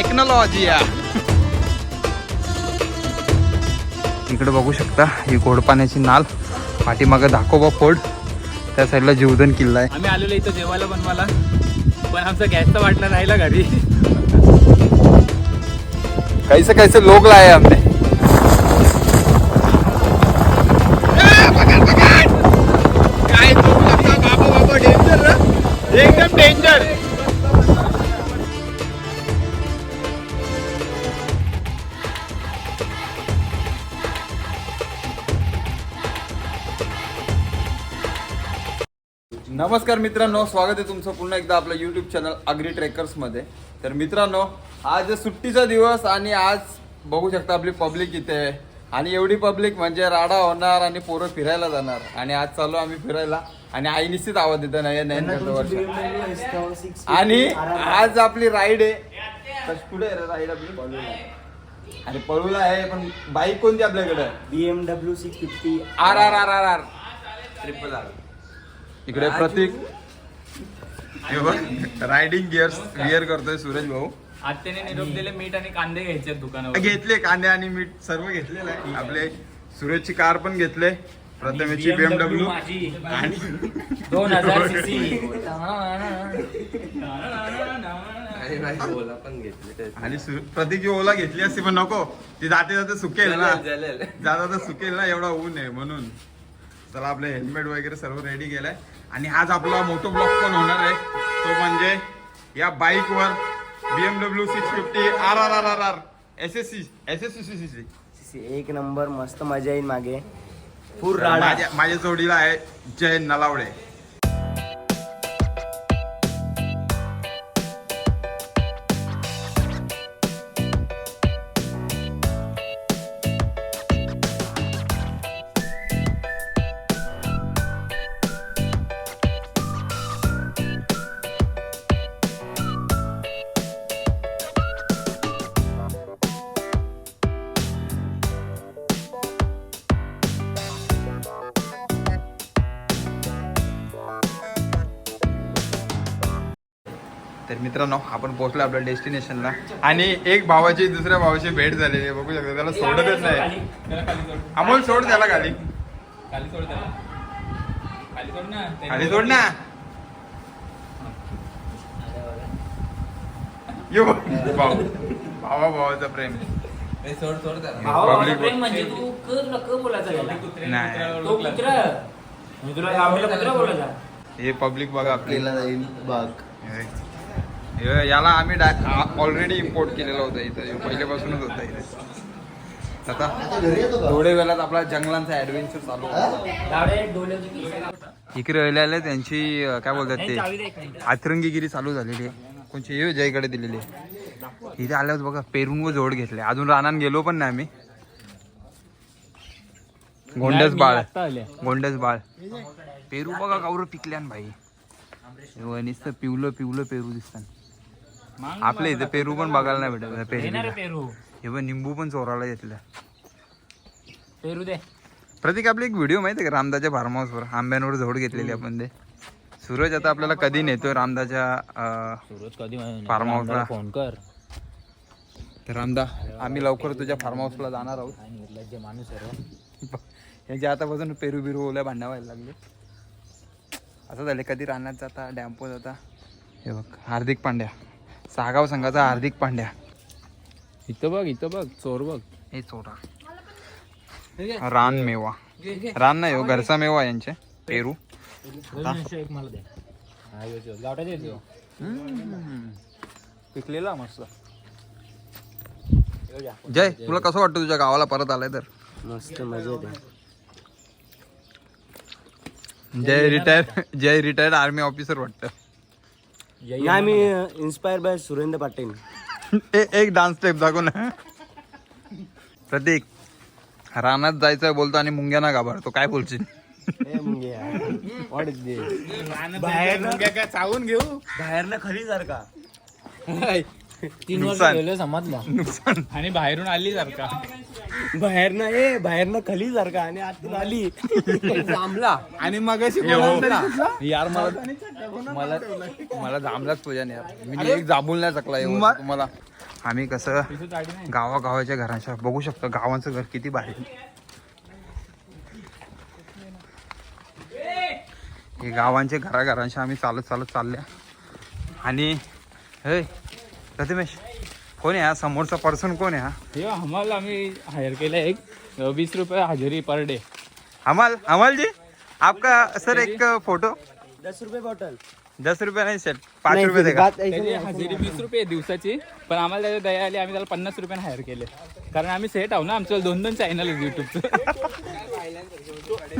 Technology इकडे बघू शकता ही गोड पाण्याची नाल. पाठीमागं दाखोबा फोड त्या साईडला जीवधन किल्ला आहे. आम्ही आलेलो इथं जेवायला बनवायला. पण आमचा गॅसचा वाटला राहिला घरी. कैसे कैसे लोग लाए हमने. नमस्कार मित्रांनो स्वागत आहे तुमचं पुन्हा एकदा आपलं युट्यूब चॅनल अग्री ट्रेकर्समध्ये. तर मित्रांनो आज सुट्टीचा दिवस आणि आज बघू शकता आपली पब्लिक इथे. आहे आणि एवढी पब्लिक म्हणजे राडा होणार आणि पोरं फिरायला जाणार. आणि आज चालू आम्ही फिरायला आणि आई निश्चित आवाज देतो नाही वर्ष. आणि आज आपली राईड आहे. कुठे आहे राईड आपली? अरे पळूला आहे पण बाईक कोणती आपल्याकडे? BMW six fifty R R R R R triple R इकडे प्रतीक. रायडिंग गिअर्स विअर करतोय सूरज भाऊ. आत्याने निरोप दिले मीठ आणि कांदे घ्यायचे दुकानावर. घेतले कांदे आणि मीठ सर्व घेतलेलं आहे. आपले सूरजची कार पण घेतले. प्रथमेची बीएमडब्ल्यू आणि दोन हजार आणि प्रतीकची ओला घेतली असती पण नको. ती जाते जाते सुकेल ना. जाता जाता सुकेल ना एवढा ऊन आहे म्हणून. चला आपले हेल्मेट वगैरे सर्व रेडी केलंय. आणि आज आपला मोठो ब्लॉक पण होणार आहे. तो म्हणजे या बाईकवर BMW six fifty R R R R R S S C S S C C C एक नंबर मस्त मजा येईल मागे. राडा माझ्या माझ्या जोडीला आहे जय नलावडे. तर मित्रांनो आपण पोहोचलो आपल्या डेस्टिनेशनला. आणि एक भावाची दुसऱ्या भावाची भेट झालेली आहे. बघू शकता त्याला सोडतच नाही. खाली सोड. अमोल सोड त्याला खाली. खाली सोड त्याला. खाली सोड ना. खाली सोड ना. यो भाऊ. भावा भावाचा प्रेम. सोड सोड त्याला. Public प्रेम म्हणजे तू कर न बोलायचा. नाही. तो कुत्रा. हे पब्लिक बघा आपली. जाईल बाग. हे- याला आम्ही ऑलरेडी इम्पोर्ट केलेलं होतं इथं. पहिल्यापासूनच होतं इथे. आता थोड्या वेळात आपला जंगलांचा ऍडव्हेंचर चालू इकडे राहिलेले त्यांची काय बोलतात ते? आतरंगीगिरी चालू झालेली आहे. कोणची? हे जयकडे दिलेली आहे. इथे आल्यावर बघा पेरून व जोड घेतले. अजून रानान गेलो पण नाही आम्ही. गोंडस बाळ. गोंडस बाळ. पेरू बघा गौरव पिकल्यान भाई. नुसतं पिवलं पिवलं पेरू दिसतात आपल्या इथे पेरू पण बघायला नाही भेटत. पेरू हे बघ निंबू पण चोराला घेतलं. पेरू दे. प्रतीक आपली एक व्हिडिओ माहिती आहे का रामदाच्या फार्म हाऊसवर आंब्यांवर झोड घेतलेली आपण ते. सूरज आता आपल्याला कधी नेतोय रामदाच्या सूरज कधी Farm house ला. फोन कर. तर रामदा आम्ही लवकर तुझ्या फार्म हाऊसला जाणार आहोत. माणूस आहे रे. यांचे आतापासून पेरू बिरू ओल्या भांडणं व्हायला लागले. असं झाले कधी रानात जाता डॅम्पो जाता. हे बघ हार्दिक पांड्या. सागाव संघाचा हार्दिक पांड्या. इथं बघ इथं बघ चोर बघ. हे चोरा रान मेवा. रान नाही हो घरचा मेवा यांचे. पेरू. पिकलेला मस्त. जय तुला कसं वाटतं तुझ्या गावाला परत आलाय तर? मस्त मजा Jay retire Jay retired army officer वाटतं. नाही मी इन्स्पायर बाय सुरेंद्र पाटील। ए- एक डान्स स्टेप दाखव ना। प्रतीक रानात जायचं बोलतो आणि मुंग्यांना घाबरतो. काय बोलशील? बाहेर चावून घेऊ? बाहेरनं खली सारखा तीन वर्ष नुकसान. गेलं समजलं. नुकसान. आणि बाहेरून आली जर का. बाहेरनं ए बाहेरनं खली सारखा आणि आतून आली. थांबला आणि मग यार मला मला मला जांभलाच पूजा नाही यार. मी एक जांभूल नाही चकला एवढं. तुम्हाला आम्ही कसं गावागावाच्या घराच्या बघू शकतो गावाचं घर किती भारी. हे गावांचे घराघरांशी आम्ही चालत चालत चालल्या. आणि हे प्रतिमेश कोण आहे हा? समोरचा पर्सन कोण आहे हा? हे आम्हाला आम्ही हायर केलं एक वीस रुपये हजेरी पर डे अमल अमल जी आपका सर एक फोटो दस रुपये बॉटल दस रुपये नाही सेट पाच रुपये देगा. त्याची हजेरी वीस रुपये आहे दिवसाची पण आम्हाला त्याच्या दया आली आम्ही त्याला पन्नास रुपयाने हायर केले. कारण आम्ही सेट आहो ना आमचं दोन दोन चॅनल आहे युट्यूबचं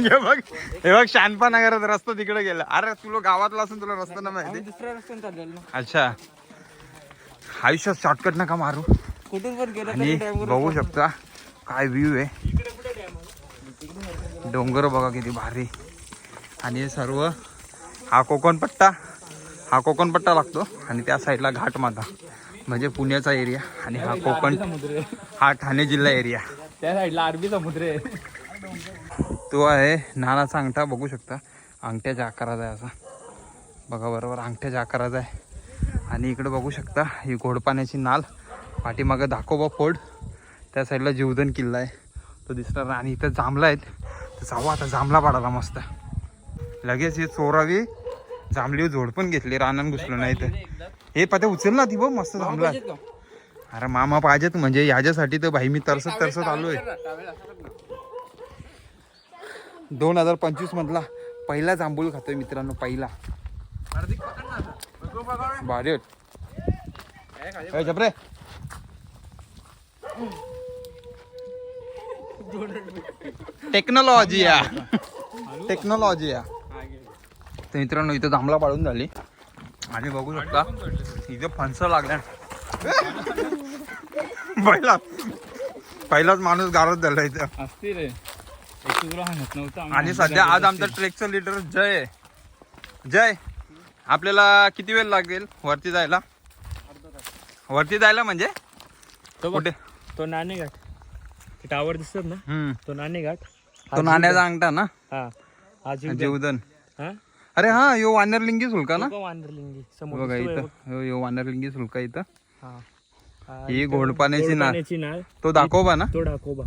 हे बघ हे बघ शानपणा करत रस्ता तिकडे गेला. अरे तुला गावातला असून तुला रस्ता ना माहिती. दुसऱ्या रस्त्याने चाललेलो. ना अच्छा. आयुष्यात शॉर्टकट नका मारू. कुठून पण गेलं आणि बघू शकता काय व्ह्यू आहे. डोंगर बघा किती भारी. आणि हे सर्व हा कोकण पट्टा. हा कोकण पट्टा लागतो. आणि त्या साईडला घाटमाता म्हणजे पुण्याचा एरिया आणि हा कोकण. हा ठाणे जिल्हा एरिया त्या साईडला अरबी समुद्र आहे. तो आहे नानाचा अंगठा. बघू शकता. अंगठ्याच्या आकाराचा आहे असा. बघा बरोबर अंगठ्याच्या आकाराचा आहे. आणि इकडे बघू शकता ही घोडपाण्याची नाल. पाठीमागं दाखोबा फोड त्या साईडला जीवधन किल्ला आहे. तो दिसणार. आणि इथं जांभला आहेत. तर जाऊ आता जांभला पाडाला मस्त. लगेच हे चोरावी जांभली झोड पण घेतली. रानान घुसलो नाही तर. हे पत्या उचल ना ती बघ मस्त जांभला अरे मामा पाहिजेत म्हणजे याच्यासाठी तर भाई मी तरसत तरसत आलोय. दोन हजार पंचवीस मधला पहिला जांभूळ खातोय मित्रांनो पहिला. भारी जबरे टेक्नॉलॉजी या. टेक्नॉलॉजी या. तर मित्रांनो इथं जांभळा पाडून झाली. आणि बघू शकता इथे फणसं लागल्या. पहिला पहिलाच माणूस गारत झाला इथं. रे. आणि सध्या आज आमचा ट्रेकचा लीडर जय. जय. आपल्याला किती वेळ लागेल वरती जायला? वरती जायला म्हणजे? तो कुठे? तो नाणे घाट ते टावर दिसतात ना? हम्म. तो नाणे घाट तो नाण्याचा अंगठा ना? हा हा जीव जीवदन. हा? अरे हा यो वानरलिंगी सुलका ना? वानरलिंगी. समोर बघा दिसतोय इथं. बघ. यो- यो वानरलिंगी सुलका इथं. हा. हा, ही इथं घोडपाण्याची नाळ. घोडपाण्याची नाळ. तो दाखोबा ना? तो डाकोबा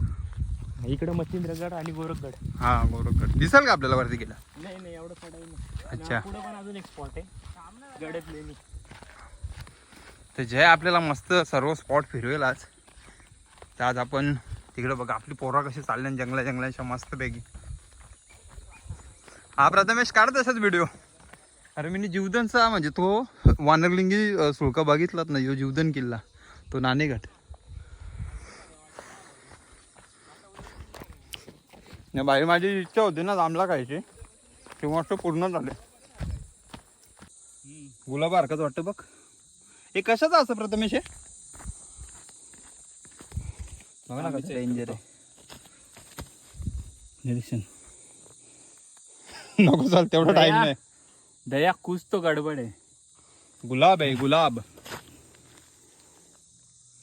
इकडे मच्छिंद्रगड आणि गोरखगड. हा बरोबर दिसेल का आपल्याला वरती गेला? नाही नाही एवढं पडाय अच्छा. पुढे पण अजून एक स्पॉट आहे. लेणी तर जय आपल्याला मस्त सर्व स्पॉट फिरवेल आज. तर आज आपण तिकडे बघा आपली पोरा कशी चालल्या जंगला जंगलाच्या मस्त पैकी हा प्रथमेश काढ तसाच व्हिडिओ अरे मी जीवदनचा म्हणजे तो वानरलिंगी सुळका बघितलात ना यो जीवदन किल्ला. तो नाणेघाट नाही बाई माझी इच्छा होती ना जांभला खायची. तेव्हा असं पूर्ण झाले. गुलाब हरकत वाटतं बघ. हे कशाचं असं प्रथमेश हे? बघा ना कसं डेंजर आहे. निरीक्षण. नको चाल तेवढा टाइम दया. नाही. दया कुछ तो गडबड आहे. गुलाब आहे गुलाब.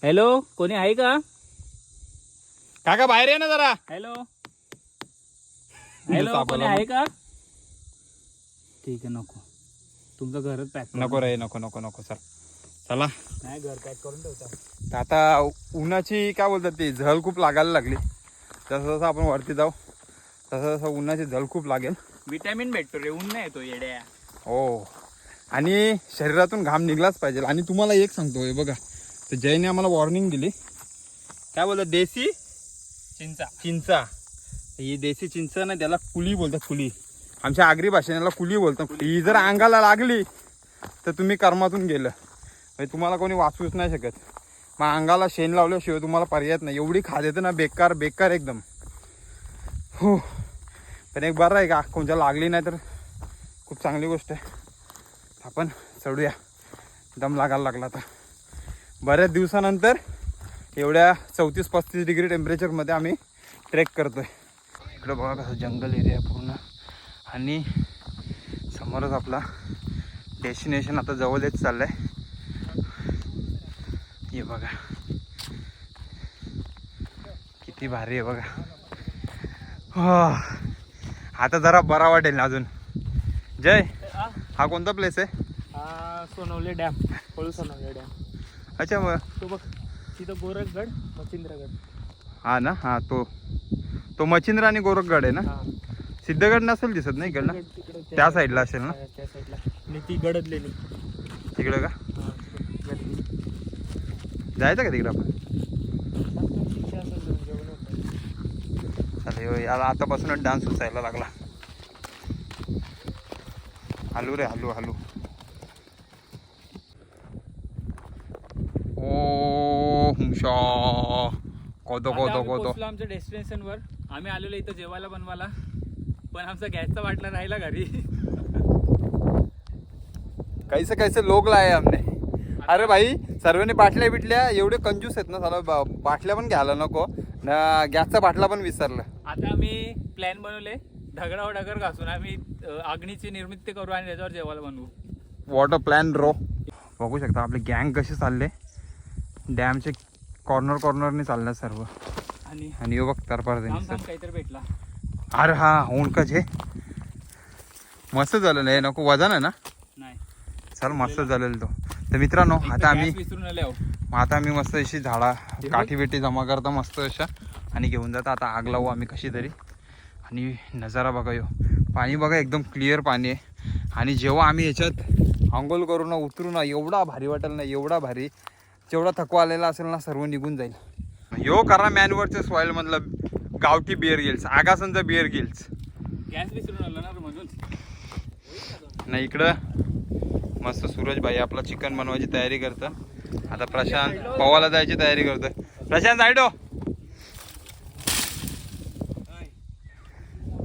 हॅलो कोणी आहे का? काका बाहेर ये ना जरा. हॅलो आहे का? ठीक आहे नको. तुमचं घरच पॅक नको रे नको नको नको सर चला. नाही घर पॅक करून ठेवता. तर आता उन्हाची काय बोलतात ती झळ खूप लागायला लागली. जसं जसं आपण वरती जाऊ तसं तसं उन्हाची झळ खूप लागेल. विटॅमिन भेटतो रे ऊन नाही येतो येड्या. हो. आणि शरीरातून घाम निघलाच पाहिजे. आणि तुम्हाला एक सांगतो हे बघा. तर जयने आम्हाला वॉर्निंग दिली. काय बोलतात देसी? चिंचा. चिंचा. ही देसी चिंच ना त्याला कुली बोलतात कुली. आमच्या आगरी भाषेने याला कुली बोलतात. ही जर अंगाला लागली तर तुम्ही कर्मातून गेलं. म्हणजे तुम्हाला कोणी वाचवूच नाही शकत. मग अंगाला शेण लावल्याशिवाय तुम्हाला पर्याय नाही. एवढी खाद येते ना बेकार बेकार एकदम. हो. पण एक बरं आहे का कोणत्या लागली नाही तर खूप चांगली गोष्ट आहे. आपण चढूया. दम लागायला लागला तर बऱ्याच दिवसानंतर एवढ्या चौतीस पस्तीस डिग्री टेम्परेचरमध्ये आम्ही ट्रेक करतोय. इकडं बघा कसं जंगल एरिया आहे पूर्ण. आणि समोरच आपला डेस्टिनेशन आता जवळ येत चाललंय. हे बघा. किती भारी आहे बघा. हा. आता जरा बरा वाटेल ना अजून. जय. हा. कोणता प्लेस आहे? हा सोनवले डॅम. पळू सोनवले डॅम. अच्छा मग. तो बघ. तिथं गोरखगड मच्छिंद्रगड. हा ना? हा तो. तो मच्छिंद्र आणि गोरखगड आहे ना? हा. सिद्धगड नसेल दिसत नाही इकडनं तिकडे त्या साईडला असेल ना? त्या साईडला. आणि ती गडदलेली. तिकडं का? हा, गडदलेली. जायचं का तिकडं आपण? जेवण होतं. चालेल याला आतापासूनच डान्स सुचायला लागला. हलू रे हलू हलू. ओ हुमशा कोतो आता कोतो आम्ही कोतो पोहोचलो आमच्या डेस्टिनेशन वर. आम्ही आलेलो इथं जेवायला बनवायला. पण आमचा गॅसचा बाटला राहिला घरी. कैसे कैसे लोक लाये हमने। अरे भाई सर्वांनी बाटल्या बिटल्या एवढे कंजूस आहेत ना साला बा- बाटल्या पण घ्यायला नको. ना गॅसचा बाटला पण विसरला. आता आम्ही प्लॅन बनवले दगडावर डगर घासून आम्ही अग्नीची निर्मिती करू आणि त्याच्यावर जेवायला बनवू. वॉटर प्लॅन रो बघू शकता आपले गँग कसे चालले. डॅमचे कॉर्नर कॉर्नरने चालल्या सर्व. आणि आणि यो बघ तर काहीतरी भेटला. अरे हा होणकच हे मस्त झालं हे नको वजन आहे ना? नाही. चल मस्त झालेलं तो. तर मित्रांनो आता आम्ही आता आम्ही मस्त अशी झाडा काठी बिठी जमा करता मस्त अशा. आणि घेऊन जाता आता आग लावू आम्ही कशी तरी. आणि नजारा बघा यो. पाणी बघा एकदम क्लिअर पाणी आहे. आणि जेव्हा आम्ही याच्यात आंघोळ करू ना उतरू ना एवढा भारी वाटेल ना एवढा भारी. जेवढा थकवा आलेला असेल ना सर्व निघून जाईल. यो करा मॅनवरच्या सॉईल मधलं गावठी बिअर गिल्स आगासनचा बिअर गिल्स गॅस म्हणून. नाही इकडं मस्त सूरज भाई आपला चिकन बनवायची तयारी करतं. आता प्रशांत पवाला जायची तयारी करतोय. प्रशांत साईडो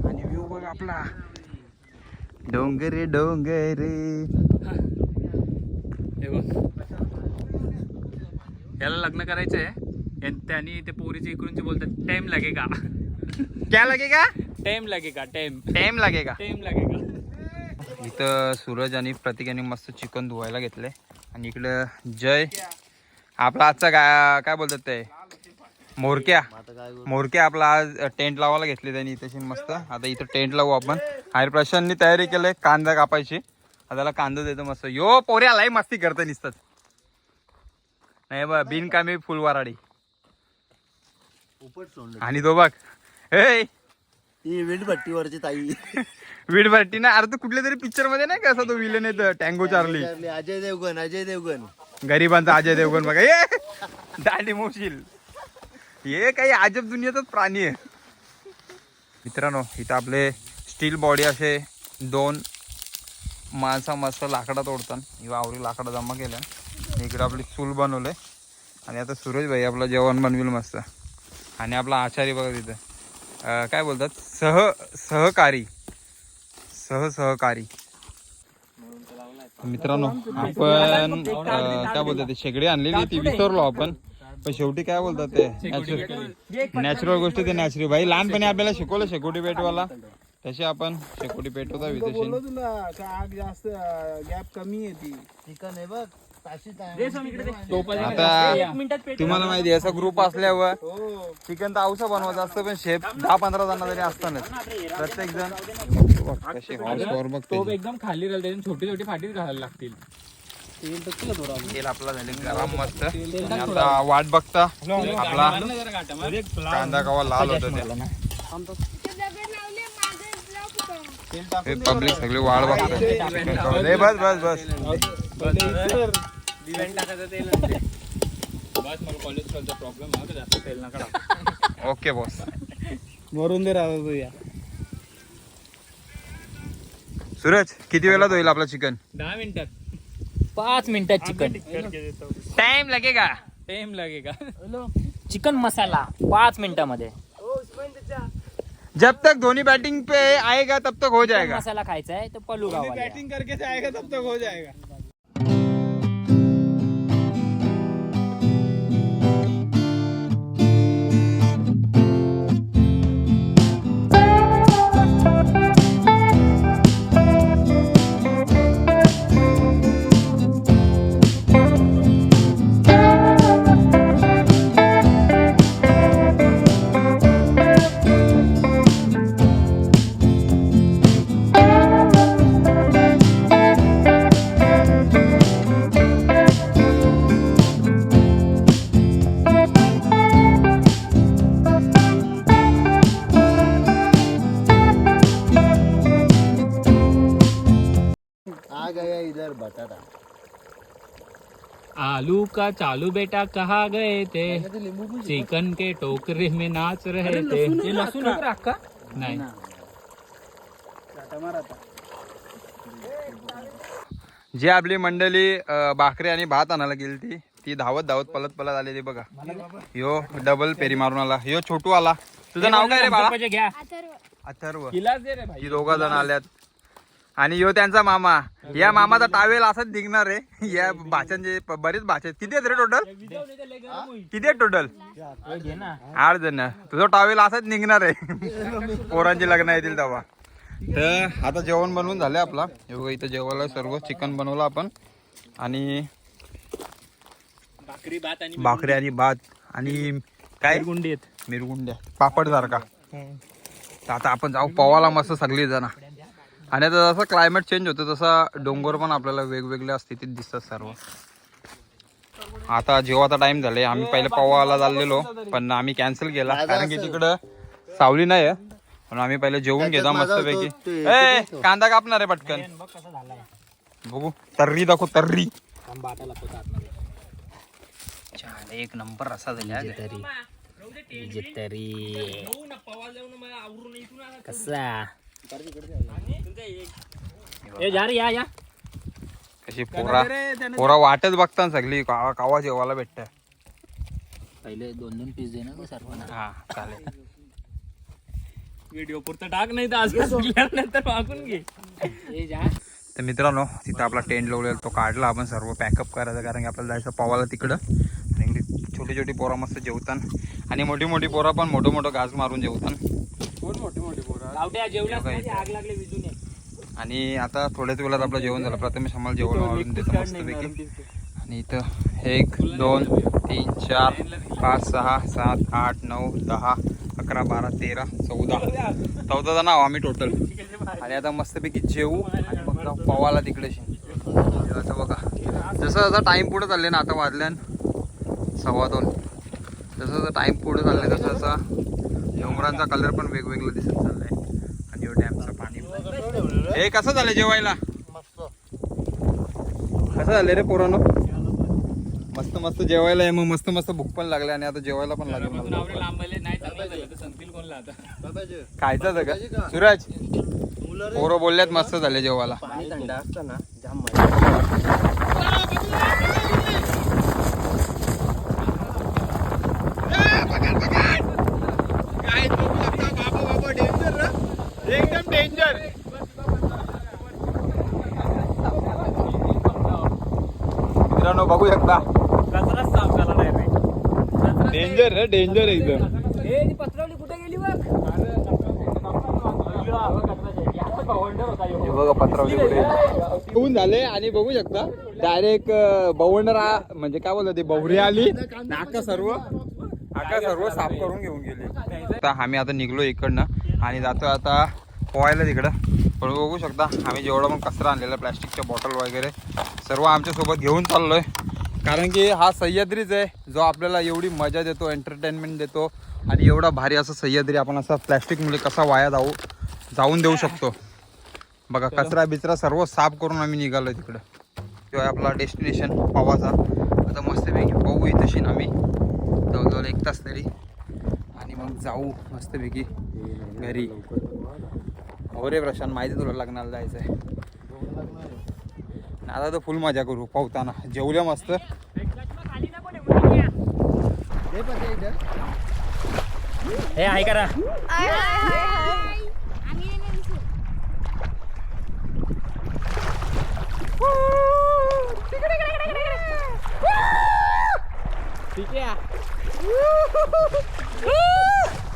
आणि व्ह्यू बघ आपला. डोंगरे डोंगरे. याला लग्न करायचंय. यां- त्यांनी ते पोरीचे इकडूनचे बोलतात टाइम लागेगा. क्या लगेगा? टाइम लागेगा टाइम टाइम लागेगा. टाइम लागेगा. इथं सूरज आणि प्रतीक यांनी मस्त चिकन धुवायला घेतलंय. आणि इकडं जय. आपला आजचा काय काय बोलतात ते? मोरक्या. मोरक्या आपला आज टेंट लावायला घेतले त्यांनी इथे मस्त. आता इथं टेंट लावू आपण. आणि प्रशांतनी तयारी केलंय कांदा कापायची. आता त्याला कांदा देतो मस्त. यो पोऱ्या लाई मस्ती करतं निसतात नाही बा बिनकामी फुलवाराडी. आणि तो बघ. ए ही विंडभट्टीवरची ताई. वीड भरटी ना अरे तू कुठल्या तरी पिक्चरमध्ये नाही का असा तो विलन येत टँगो चार्ली अजय देवगण अजय देवगण. गरिबांचा अजय देवगण बघा. ये दांडी मोशील. हे काही अजब दुनियेचाच प्राणी आहे. मित्रांनो इथं आपले स्टील बॉडी असे दोन माणसा मस्त लाकडा तोडतात. ही वावरी लाकडा जमा केल्या. इकडे आपली चूल बनवलंय. आणि आता सूरज भाई आपलं जेवण बनविल मस्त. आणि आपला आचारी बघा तिथं. काय बोलतात? सह सहकारी. सह सहकारी. मित्रांनो आपण काय बोलतात ते शेगडी आणलेली ती विसरलो आपण. पण शेवटी काय बोलतात ते नॅचरल नॅचरल गोष्टी ते नॅचरल भाई लहानपणी आपल्याला शिकवलं शेकोटी पेटवाला तसे आपण शेकोटी पेटवता विदेशी. आग जास्त गॅप कमी येते चिकन आहे बघ. आता तुम्हाला माहिती आहे, असा ग्रुप असल्यावर चिकन तर औसा बनवायचं असतं पण शेफ दहा पंधरा जण तरी असतातच प्रत्येक जण बघते तो एकदम खाली राहिला छोटी छोटी फाटीच घालायला लागतील. तेल आपला झाले गरम मस्त. आणि आता वाट बघता. आपला. कांदा कवा लाल होतं ते. पब्लिक सगळी वाढ बघते बस बस बस. बस मला कोलेस्ट्रॉलचा प्रॉब्लेम आहे का जास्त तेल नका टाकू. ओके बॉस मरून दे राहतो तू या. सूरज किती वेळात होईल आपला चिकन? दहा मिनिटात. पाच मिनिटात चिकन. टाइम लागेगा. टाइम लागेगा. चिकन मसाला पाच मिनिटामध्ये. जब तक धोनी बैटिंग पे आएगा तब तक हो जाएगा. मसाला खायचा आहे तर पलू बॅटिंग करके जाएगा तब तक हो जाएगा. चालू का चालू बेटा कहा गए थे? चिकन के टोकरे में नाच रहे थे। लसूण? नाही. जी आपली मंडळी भाकरी आणि भात आणायला गेली ती ती धावत धावत पलत पलत आलेली बघा. यो डबल पेरी मारून आला. यो छोटू आला. तुझं नाव काय रे बाळा? घ्या. अथर्व. ही दोघा जण आल्यात. आणि यो त्यांचा मामा. या मामाचा टावेल असाच दिगणार आहे. या भाषांचे बरेच भाषा आहेत. किती आहेत रे टोटल किती आहेत टोटल आठ जण. तुझं टावेल असाच निघणार आहे. पोरांची लग्न येतील तेव्हा. तर आता जेवण बनवून झालंय आपला. बघा इथं जेवायला सर्व चिकन बनवलं आपण. आणि भाकरी भात आणि भाकरी आणि भात आणि काय? गुंडी आहेत. मिरगुंड्या पापड सारखा. तर आता आपण जाऊ पवाला मस्त सगळी जण आणि आता जसं क्लायमेट चेंज होतं तसा डोंगर पण आपल्याला वेगवेगळ्या स्थितीत दिसतात सर्व. आता जेव्हा टाइम झाले आम्ही पहिले पवाला चाललेलो पण आम्ही कॅन्सल केला कारण की तिकडं सावली नाही आहे म्हणून आम्ही पहिले जेवून घेतो मस्तपैकी. ए कांदा कापणार आहे पटकन. बघू तर्री दाखव तर्री. एक नंबर असा झाला. तरी तरी कसा? ए जा रे या या. कशी पोरा पोरा वाटच बघता सगळी. कावा कावा जेवायला भेटत पहिले दोन दोन पीस दे ना गं सर्वांना हा चालेल. व्हिडिओ पुरतं टाक नाही तर आज नंतर मागून घे. ए जा. तर मित्रांनो तिथं आपला टेंट लावलेला तो काढला. आपण सर्व पॅकअप करायचं कारण की आपल्याला जायचं पवाला तिकडं. आणि छोटी छोटी पोरं मस्त जेवतान. आणि मोठी मोठी पोरं पण मोठं मोठं घास मारून जेवतान. कोण मोठी मोठी पोरं नाही, आग लागले विजून आणि आता थोड्याच वेळात आपलं जेवण झालं. प्रथमेश आम्हाला जेवण वाढून देतो मस्तपैकी. आणि इथं एक दोन तीन चार पाच सहा सात आठ नऊ दहा अकरा बारा तेरा चौदा. चौदा जण आहो आम्ही टोटल आणि आता मस्तपैकी जेवू आणि मग पवाला तिकडे आता बघा. जसं जसं टाईम पुढे चालले ना आता वाजल्यान सव्वा दोन. जसं जसं टाईम पुढे चालले तसं तसं डोंगरांचा कलर पण वेगवेगळा दिसत चाललाय. आणि डॅमचं हे कसं झालं जेवायला? कसं झालं रे पोरानो? मस्त मस्त जेवायला आहे. मग मस्त मस्त भूक पण लागले आणि आता जेवायला पण लागले खायचं होतं का? सूरज पोरं बोलल्यात मस्त झाले जेवायला पाणी थंड असतं ना जाम मजा एकदम डेंजर बघू शकता कचराच साफ झाला नाही रे डेंजर रे डेंजर एकदम. ए ती पत्रावली कुठे गेली बघ? हे बघा पत्रावली होऊन झाले आणि बघू शकता. डायरेक्ट बवंडरा म्हणजे काय बोलतात ते बवरी आली. नाका सर्व आका सर्व साफ करून घेऊन गेले. आता आम्ही आता निघलो इकडनं आणि जातो आता पोहायला तिकडं. पण बघू शकता आम्ही जेवढा पण कचरा आणलेला प्लॅस्टिकच्या बॉटल वगैरे सर्व आमच्यासोबत घेऊन चाललोय. कारण की हा सह्याद्रीच आहे जो आपल्याला एवढी मजा देतो एंटरटेनमेंट देतो आणि एवढा भारी असं सह्याद्री आपण असा प्लॅस्टिकमुळे कसा वाया जाऊ जाऊन देऊ शकतो. बघा कचरा बिचरा सर्व साफ करून आम्ही निघालो तिकडं. किंवा आपला डेस्टिनेशन पवाचा. आता मस्तपैकी पाहू इथेशी आम्ही. जवळजवळ एक तास तरी. आणि मग जाऊ मस्तपैकी घरी. हो रे प्रशांत माहिती तुला लग्नाला जायचं आहे आता तर फुल मजा करू पावताना जेवल्या मस्त. हे आहे. करा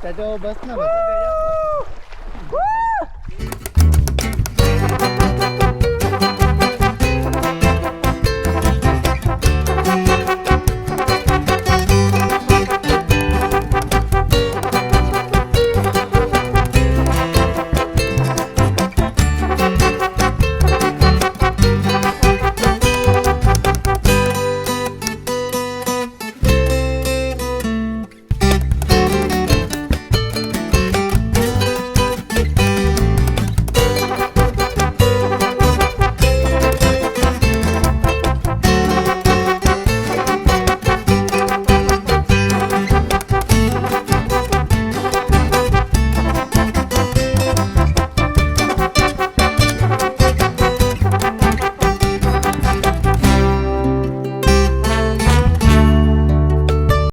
त्याच्यावर बस ना.